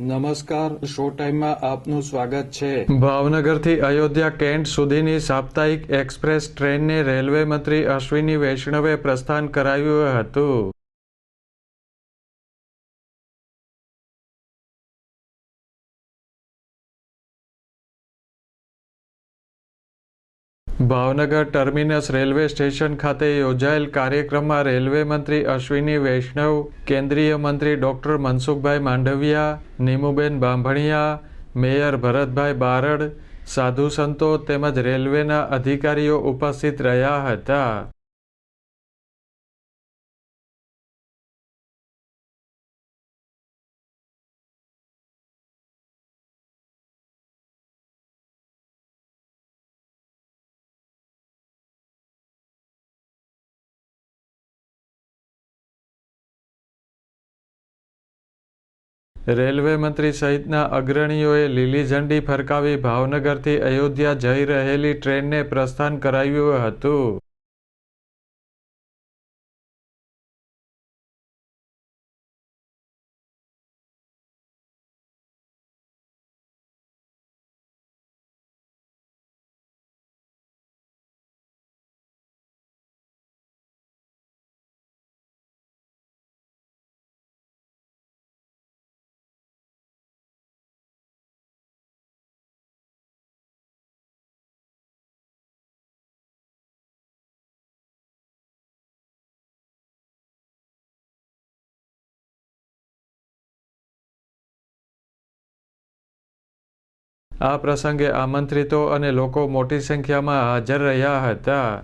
નમસ્કાર, શો ટાઈમમાં આપનું સ્વાગત છે. ભાવનગરથી અયોધ્યા કેન્ટ સુધીની સાપ્તાહિક એક્સપ્રેસ ટ્રેનને રેલવે મંત્રી અશ્વિની વૈષ્ણવે પ્રસ્થાન કરાવ્યું હતું. ભાવનગર ટર્મિનસ રેલવે સ્ટેશન ખાતે યોજાયેલ કાર્યક્રમમાં રેલવે મંત્રી અશ્વિની વૈષ્ણવ, કેન્દ્રીય મંત્રી ડોક્ટર મનસુખભાઈ માંડવિયા, નીમુબેન બાંભણિયા, મેયર ભરતભાઈ બારડ, સાધુ સંતો તેમજ રેલવેના અધિકારીઓ ઉપસ્થિત રહ્યા હતા. રેલવે મંત્રી સહિતના અગ્રણીઓએ લીલી ઝંડી ફરકાવી ભાવનગરથી અયોધ્યા જઈ રહેલી ટ્રેનને પ્રસ્થાન કરાવ્યું હતું. આ પ્રસંગે આમંત્રિતો અને લોકો મોટી સંખ્યામાં હાજર રહ્યા હતા.